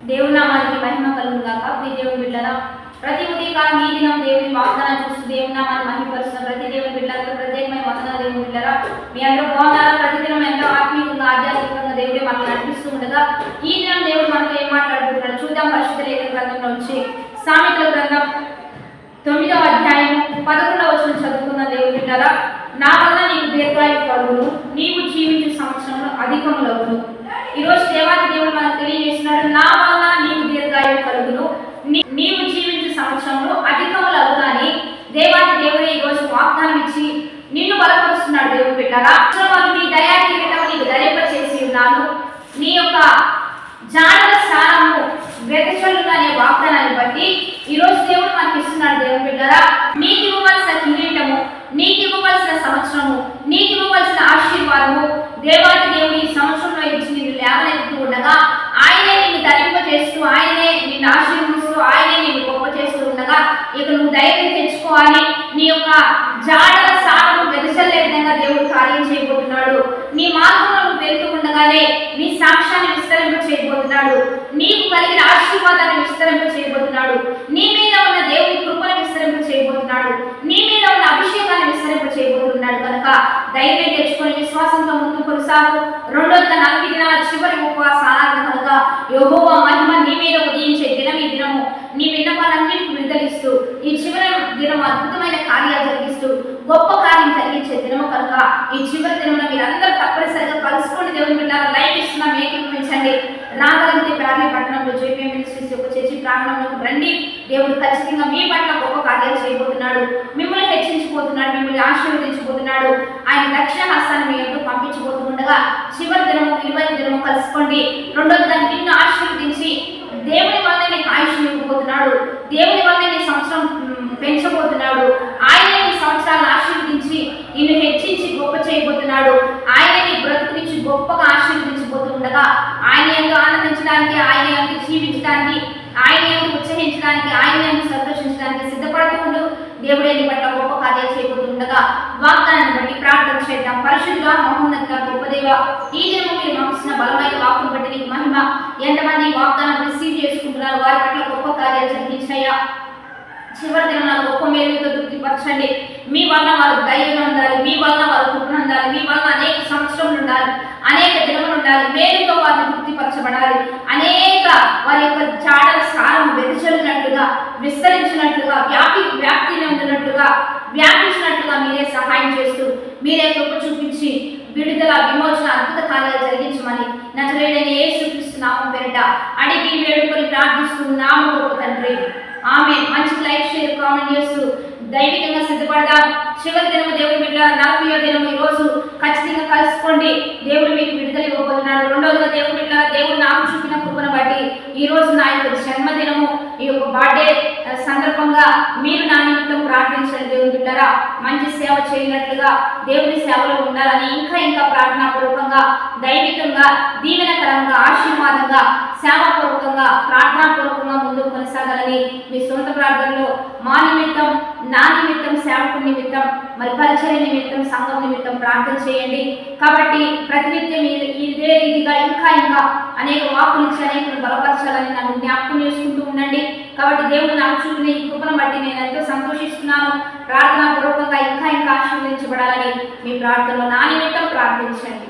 దేవుని నామానికి మహిమ కలుగును గాక. ప్రియ దేవుని బిడ్డలా ప్రతి ఉదయకాలం ఈ దినం దేవుని వాగ్దానం చూస్తూ దేవుని నామాన్ని మహిమపరుస్తున్న ప్రతి దేవుని బిడ్డలకు ప్రత్యేకమైన వందన దేవుని బిడ్డరా మీ అందరూ బాగున్నారా? ప్రతి దినం ఎంతో ఆత్మీయంగా ఆధ్యాత్మికంగా దేవుడే మనకు నడిపిస్తూ ఉండగా ఈ దినం దేవుడు మనతో ఏం మాట్లాడుతున్నాడు చూద్దాం. పరిశుద్ధ లేఖన గ్రంథంలో వచ్చి సామెతల గ్రంథం తొమ్మిదవ అధ్యాయం పదకొండవ వచ్చిన చదువుకున్న దేవుని బిడ్డరా నా వల్ల నీకు దీర్ఘాయు కలుగును నీవు జీవించే సంవత్సరంలో అధికములవును. ఈరోజు దేవాది దేవుడు మనకు తెలియజేస్తున్నాడు నా వల్ల నీకు దీర్ఘాయు కలుగును నీ- నీవు జీవించే సంవత్సరంలో అధికములవు అని దేవాది దేవుడే ఈరోజు వాగ్దానం ఇచ్చి నిన్ను బలపరుస్తున్నాడు దేవుడు బిడ్డరా నీ దయా నీకు దయపచేసి ఉన్నాను. నీ యొక్క జానల స్థానము వెదచల్లును అనే వాగ్దానాన్ని బట్టి ఈరోజు దేవుడు మనకి ఇస్తున్నాడు దేవుని బిడ్డరా నీకు ఇవ్వవలసిన కిరీటము నీకు ఇవ్వవలసిన సంవత్సరము నీకు ఇవ్వవలసిన ఆశీర్వాదము దేవాది దేవుడు ఈ సంవత్సరంలో ఇచ్చి నిన్ను లేవనెత్తుతూ ఉండగా ఆయనే నిన్ను ధరింపజేస్తూ ఆయనే నిన్ను ఆశీర్వదిస్తూ ఆయనే నిన్ను గొప్ప చేస్తూ ఉండగా ఇక నువ్వు ధైర్యం తెచ్చుకోవాలి. నీ యొక్క జాడల సారము వెదజల్లే విధంగా దేవుడు కార్యం చేయబోతున్నాడు. నీ మార్గంలో నువ్వు వెళ్తూ ఉండగానే నీ సాక్ష్యాన్ని విస్తరింప చేయబోతున్నాడు. నీకు కలిగిన ఆశీర్వాదాన్ని విస్తరింప చేయబోతున్నాడు. నీ మీద ఉన్న దేవుని కృపను విస్తరింప చేయబోతున్నాడు. నీ మీద ఉన్న అభిషేకాన్ని విస్తరింప చేయబోతున్నాడు కనుక ధైర్యం తెచ్చుకొని విశ్వాసంతో ముందు కొనసాగు. రెండో వందల నలభై దినాల చివరి ఉపవాస ఆరాధన కనుక యెహోవా మహిమ నీ మీద ఉదయించే దినం ఈ దినము నీ విన్నపాలన్నిటికి విడుదలిస్తూ ఈ చివరి దినం అద్భుతమైన కార్యాలు జరిగిస్తూ గొప్ప కార్యం కలిగించే దినము కనుక ఈ చివరి దినమున మీరందరూ తప్పనిసరిగా కలుసుకొని దేవుని బిడ్డారా లైవ్ ఇస్తున్నాం ఏకీభవించండి రాగలిగితే ప్రాణి పట్టణంలో జేపీ మినిస్ట్రీస్ యొక్క చర్చి ప్రాంగణంలోకి రండి. దేవుడు ఖచ్చితంగా మీ పట్ల గొప్ప కార్యాలు చేయబోతున్నాడు. మిమ్మల్ని హెచ్చించబోతున్నాడు మిమ్మల్ని ఆశీర్వదించబోతున్నాడు. ఆయన దక్షిణ హస్తాన్ని మీ ఎంతో పంపించబోతుండగా చివరి దినము ఇరవై దినము కలుసుకోండి. రెండోది దానికి నిన్ను ఆశీర్వదించి దేవుని వల్ల నీకు ఆయుష్ ఇవ్వబోతున్నాడు దేవుని వల్ల నీ సంవత్సరం మ్, పెంచబోతున్నాడు ఆయన నీ సంవత్సరాలను ఆశీర్వదించి నిన్ను హెచ్చించి గొప్ప చేయబోతున్నాడు ఆయన నీ బ్రతుకునిచ్చి గొప్పగా ఆశీర్వదించబోతుండగా ఆయన ఎందు ఆనందించడానికి ఆయన ఎందు జీవించడానికి ఆయన ఎందు ఉత్సహించడానికి ఆయన ఎందు సంతోషించడానికి సిద్ధపడుతూ ఉండు. దేవుడే నీ పట్ల గొప్ప కార్యాలు చేయబోతుండగా వాగ్దానాన్ని బట్టి ప్రార్థన చేద్దాం. పరిశుద్ధుగా మహోన్నతిగా గొప్ప దేవ ఈ దినము మీరు మాకు బలమైన వాక్కును బట్టి నీకు మహిమ. ఎంతమంది ఈ వాగ్దానం రిసీవ్ చేసుకుంటున్నారు వారి పట్ల గొప్ప కార్యాలు జరిగించాయా? చివరి దిన గొప్ప మేలుతో తృప్తిపరచండి. మీ వల్ల వారు ధైర్యం ఉండాలి మీ వల్ల వారు కృపణ ఉండాలి మీ వల్ల అనేక సంవత్సరములు ఉండాలి అనేక దినములు ఉండాలి. మేలుతో వారిని తృప్తిపరచబడాలి అనేక వారి యొక్క చాడల సారం వెదజల్లినట్లుగా విస్తరించినట్లుగా వ్యాపి వ్యాప్తి ఉండినట్లుగా వ్యాపించినట్లుగా మీరే సహాయం చేస్తూ మీరే కృప చూపించి విడుదల విమోచన అద్భుత కార్యాలు జరిగించమని నచ్చలేడని ఏ చూపిస్తున్నాము పేరిట అడిగి వేడుకొని ప్రార్థిస్తూ నామ గొప్ప తండ్రి. ఆమె మంచి లైఫ్ షేర్ కామెంట్ చేస్తూ దైవికంగా సిద్ధపడదాం. చివరి దినము దేవుడి బిడ్డ నలభై దినం ఈ రోజు ఖచ్చితంగా కలుసుకోండి. దేవుడు మీకు విడుదల ఇవ్వబోతున్నాడు. రెండవదిగా దేవుడి బిడ్డ దేవుడు నాకు చూపిన కృపను ఈ రోజు నా యొక్క జన్మదినము ఈ యొక్క బర్త్డే సందర్భంగా మీరు నా నిమిత్తం ప్రార్థించండి దేవుని బిడ్డరా. మంచి సేవ చేయనట్లుగా దేవుని సేవలో ఉండాలని ఇంకా ఇంకా ప్రార్థనాపూర్వకంగా దైవికంగా దీవెనకరంగా ఆశీర్వాదంగా సేవాపూర్వకంగా ప్రార్థనాపూర్వకంగా ముందుకు కొనసాగాలని మీ సొంత ప్రార్థనలో మా నిమిత్తం నా నిమిత్తం సేవకు మరి పరిచయ నిమిత్తం సంఘం నిమిత్తం ప్రార్థన చేయండి. కాబట్టి ప్రతినిత్యం ఇదే రీతిగా ఇంకా ఇంకా అనేక వాకులు ఇచ్చి అనేకలు బలపరచాలని నన్ను జ్ఞాపకం చేసుకుంటూ ఉండండి. కాబట్టి దేవుడు నాకు చూపిన ఈ కృపను బట్టి నేను ఎంతో సంతోషిస్తున్నాను. ప్రార్థన పూర్వకంగా ఇంకా ఇంకా ఆశీర్వదించబడాలని మీ ప్రార్థనలో నా నిమిత్తం ప్రార్థించండి.